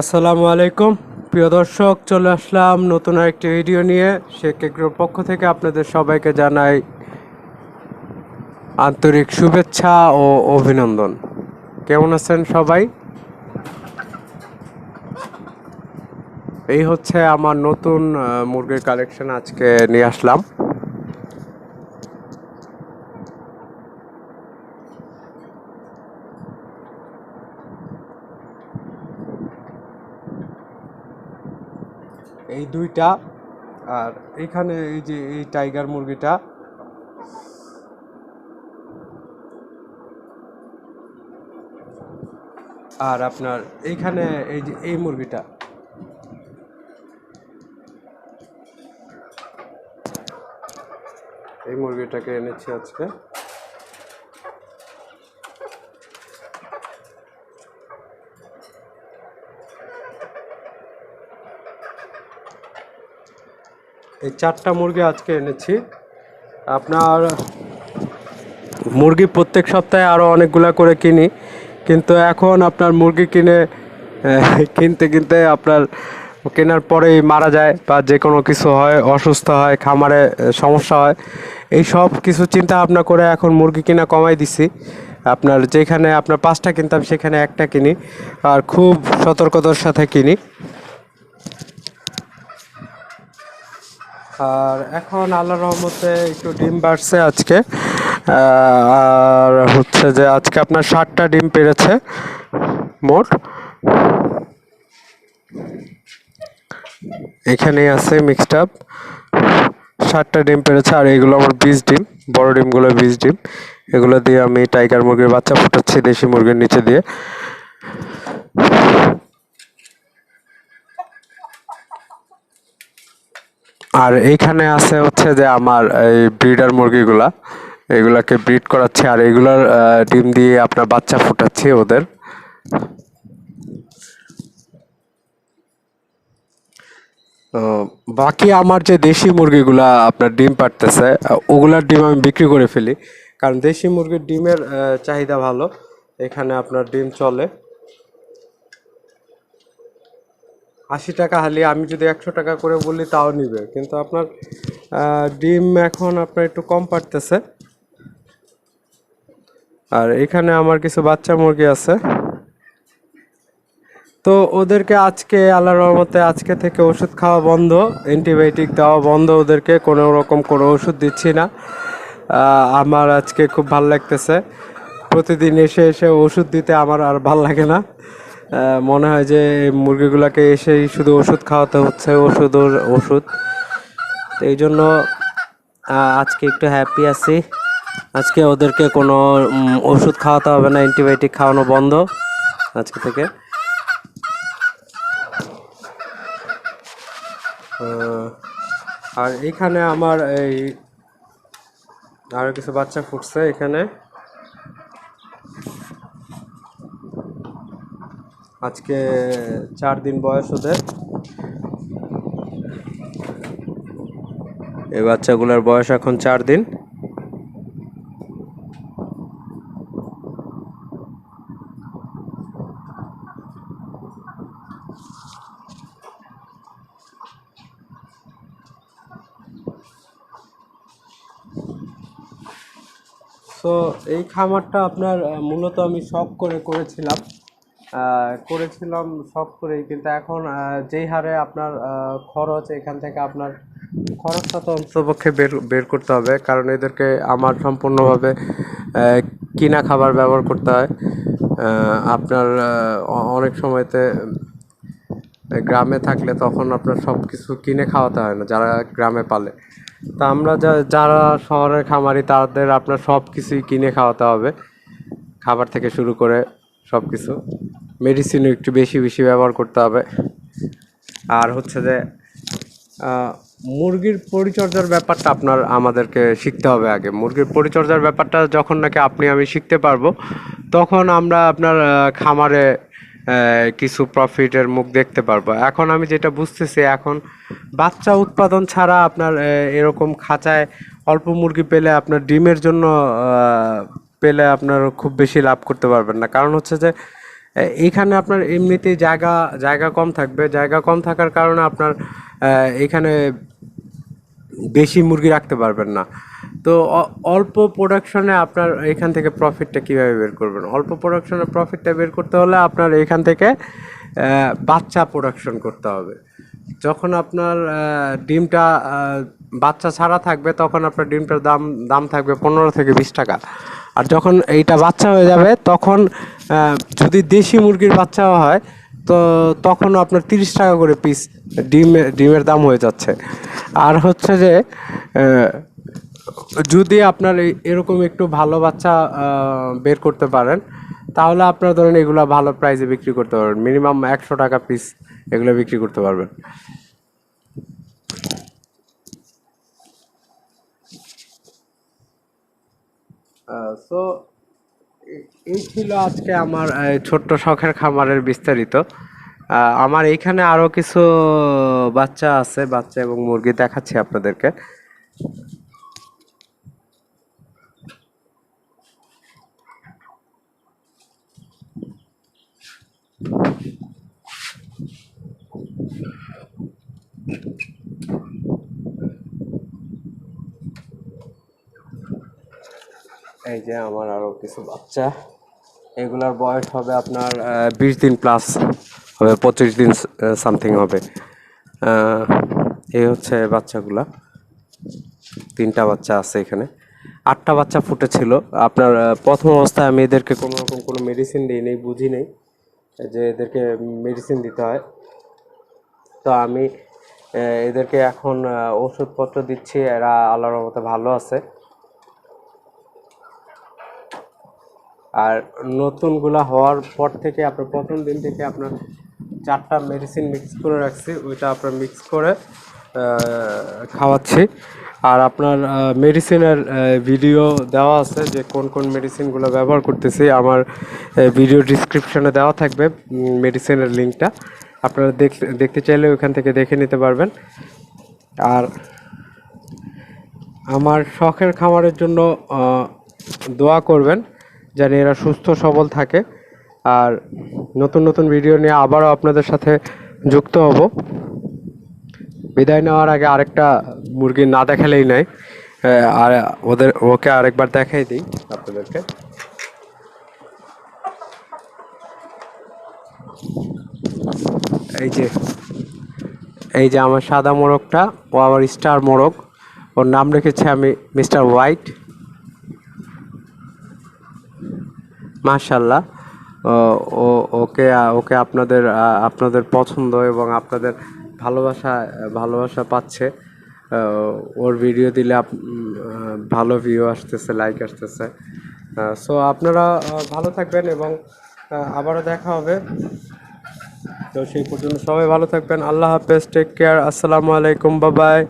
আসসালামু আলাইকুম। প্রিয় দর্শক, চলে আসলাম নতুন একটি ভিডিও নিয়ে। শেখ এগ্রোর পক্ষ থেকে আপনাদের সবাইকে জানাই আন্তরিক শুভেচ্ছা ও অভিনন্দন। কেমন আছেন সবাই? এই হচ্ছে আমার নতুন মুরগির কালেকশন আজকে নিয়ে আসলাম। এই দুইটা, আর এখানে এই যে এই টাইগার মুরগিটা। আর আপনার এইখানে এই যে এই মুরগিটা। এই মুরগিটাকে এনেছি আজকে। এই চারটা মুরগি আজকে এনেছি। আপনার মুরগি প্রত্যেক সপ্তাহে আরও অনেকগুলা করে কিনি, কিন্তু এখন আপনার মুরগি কিনে কিনতে কিনতে আপনার কেনার পরেই মারা যায় বা যে কোনো কিছু হয়, অসুস্থ হয়, খামারে সমস্যা হয়, এই সব কিছু চিন্তা ভাবনা করে এখন মুরগি কিনা কমাই দিছি। আপনার যেখানে আপনার পাঁচটা কিনতাম, সেখানে একটা কিনি আর খুব সতর্কতার সাথে কিনি। আর এখন আল্লাহ রহমতে একটু ডিম বাড়ছে আজকে আর হচ্ছে যে আজকে আপনার ষাটটা ডিম পেরেছে মোট। এখানেই আছে মিক্সড আপ ষাটটা ডিম পেরেছে, আর এগুলো আমার বীজ ডিম, বড় ডিমগুলো বীজ ডিম। এগুলো দিয়ে আমি টাইগার মুরগির বাচ্চা ফুটাচ্ছি, দেশি মুরগির নিচে দিয়ে। আর এইখানে আছে হচ্ছে যে আমার এই ব্রিডার মুরগিগুলা। এগুলাকে ব্রিড করাচ্ছি, আর এগুলার ডিম দিয়ে আপনার বাচ্চা ফুটাচ্ছি ওদের। বাকি আমার যে দেশি মুরগিগুলা আপনার ডিম পাড়তেছে ওগুলার ডিম আমি বিক্রি করে ফেলি। কারণ দেশি মুরগির ডিমের চাহিদা ভালো, এখানে আপনার ডিম চলে। আশি টাকা হালি, আমি যদি একশো টাকা করে বলি তাও নিবে। কিন্তু আপনার ডিম এখন আপনার একটু কম পারতেছে আর এখানে আমার কিছু বাচ্চা মুরগি আছে। তো ওদেরকে আজকে আল্লাহর রহমতে আজকে থেকে ওষুধ খাওয়া বন্ধ, অ্যান্টিবায়োটিক দেওয়া বন্ধ ওদেরকে, কোনো রকম কোনো ওষুধ দিচ্ছি না। আমার আজকে খুব ভালো লাগতেছে। প্রতিদিন এসে এসে ওষুধ দিতে আমার আর ভালো লাগে না। মনে হয় যে মুরগিগুলোকে এসেই শুধু ওষুধ খাওয়াতে হচ্ছে ওষুধ ওষুধ। তো এই জন্য আজকে একটু হ্যাপি আছি। আজকে ওদেরকে কোনো ওষুধ খাওয়াতে হবে না, অ্যান্টিবায়োটিক খাওয়ানো বন্ধ আজকে থেকে। আর এখানে আমার এই আরও কিছু বাচ্চা ফুটছে এখানে। আজকে চার দিন বয়স ওদের। এই বাচ্চাগুলোর বয়স এখন চার দিন। তো এই খামারটা আপনার মূলত আমি শখ করে করেছিলাম। করেছিলাম শখ করেই, কিন্তু এখন যেই হারে আপনার খরচ, এখান থেকে আপনার খরচটা তো অন্তপক্ষে বের বের করতে হবে। কারণ এদেরকে আমার সম্পূর্ণভাবে কিনা খাবার ব্যবহার করতে হয়। আপনার অনেক সময়তে গ্রামে থাকলে তখন আপনার সব কিছু কিনে খাওয়াতে হয় না, যারা গ্রামে পালে। তা আমরা যারা শহরের খামারি, তাদের আপনার সব কিছুই কিনে খাওয়াতে হবে। খাবার থেকে শুরু করে সব কিছু মেডিসিনও একটু বেশি বেশি ব্যবহার করতে হবে। আর হচ্ছে যে মুরগির পরিচর্যার ব্যাপারটা আপনার আমাদেরকে শিখতে হবে আগে। মুরগির পরিচর্যার ব্যাপারটা যখন নাকি আপনি, আমি শিখতে পারব, তখন আমরা আপনার খামারে কিছু প্রফিটের মুখ দেখতে পারব। এখন আমি যেটা বুঝতেছি এখন বাচ্চা উৎপাদন ছাড়া আপনার এরকম খাঁচায় অল্প মুরগি পেলে আপনার ডিমের জন্য পেলে আপনার খুব বেশি লাভ করতে পারবেন না। কারণ হচ্ছে যে আহ, এইখানে আপনার এমনিতেই জায়গা জায়গা কম থাকবে। জায়গা কম থাকার কারণে আপনার এখানে বেশি মুরগি রাখতে পারবেন না। তো অল্প প্রোডাকশনে আপনার এখান থেকে প্রফিটটা কীভাবে বের করবেন? অল্প প্রোডাকশনে প্রফিটটা বের করতে হলে আপনার এখান থেকে বাচ্চা প্রোডাকশন করতে হবে। যখন আপনার ডিমটা বাচ্চা ছাড়া থাকবে, তখন আপনার ডিমটার দাম দাম থাকবে পনেরো থেকে বিশ টাকা। আর যখন এইটা বাচ্চা হয়ে যাবে, তখন যদি দেশি মুরগির বাচ্চাও হয় তো তখন আপনার তিরিশ টাকা করে পিস ডিম, ডিমের দাম হয়ে যাচ্ছে। আর হচ্ছে যে যদি আপনার এরকম একটু ভালো বাচ্চা বের করতে পারেন, তাহলে আপনার ধরেন এগুলো ভালো প্রাইসে বিক্রি করতে পারবেন। মিনিমাম একশো টাকা পিস এগুলো বিক্রি করতে পারবেন। সো এই ছিল আজকে আমার ছোট্ট শখের খামারের বিস্তারিত। আমার এইখানে আরও কিছু বাচ্চা আছে, বাচ্চা এবং মুরগি দেখাচ্ছি আপনাদেরকে। এই যে আমার আরও কিছু বাচ্চা, এগুলার বয়স হবে আপনার বিশ দিন প্লাস হবে পঁচিশ দিন সামথিং হবে। এই হচ্ছে বাচ্চাগুলা। তিনটা বাচ্চা আছে এখানে। আটটা বাচ্চা ফুটেছিল। আপনার প্রথম অবস্থায় আমি এদেরকে কোনো রকম কোনো মেডিসিন দিই নেই বুঝি নেই, যে এদেরকে মেডিসিন দিতে হয়। তো আমি এদেরকে এখন ওষুধপত্র দিচ্ছি, এরা আল্লাহর মতো ভালো আছে। আর নতুনগুলা হওয়ার পর থেকে আপনার প্রথম দিন থেকে আপনার চারটা মেডিসিন মিক্স করে রাখছি, ওইটা আপনার মিক্স করে খাওয়াচ্ছি। আর আপনার মেডিসিনের ভিডিও দেওয়া আছে যে কোন কোন মেডিসিনগুলো ব্যবহার করতেছি। আমার ভিডিও ডিসক্রিপশনে দেওয়া থাকবে মেডিসিনের লিঙ্কটা আপনারা দেখতে দেখতে চাইলে ওখান থেকে দেখে নিতে পারবেন। আর আমার শখের খামারের জন্য দোয়া করবেন। যেন এরা সুস্থ, সবল থাকে। আর নতুন নতুন ভিডিও নিয়ে আবারও আপনাদের সাথে যুক্ত হব। বিদায় নেওয়ার আগে আরেকটা মুরগি না দেখালেই নাই। আর ওদের, ওকে আরেকবার দেখাই দিই আপনাদেরকে। এই যে এই যে আমার সাদা মোরগটা, ও আবার স্টার মোরগ। ওর নাম রেখেছি আমি মিস্টার হোয়াইট। মাশাল্লাহ ও ওকে ওকে আপনাদের আপনাদের পছন্দ এবং আপনাদের ভালোবাসা ভালোবাসা পাচ্ছে। ওর ভিডিও দিলে ভালো ভিউ আসতেছে লাইক আসতেছে। সো আপনারা ভালো থাকবেন এবং আবারও দেখা হবে। তো সেই পর্যন্ত সবাই ভালো থাকবেন। আল্লাহ হাফেজ টেক কেয়ার আসসালামু আলাইকুম বাবাই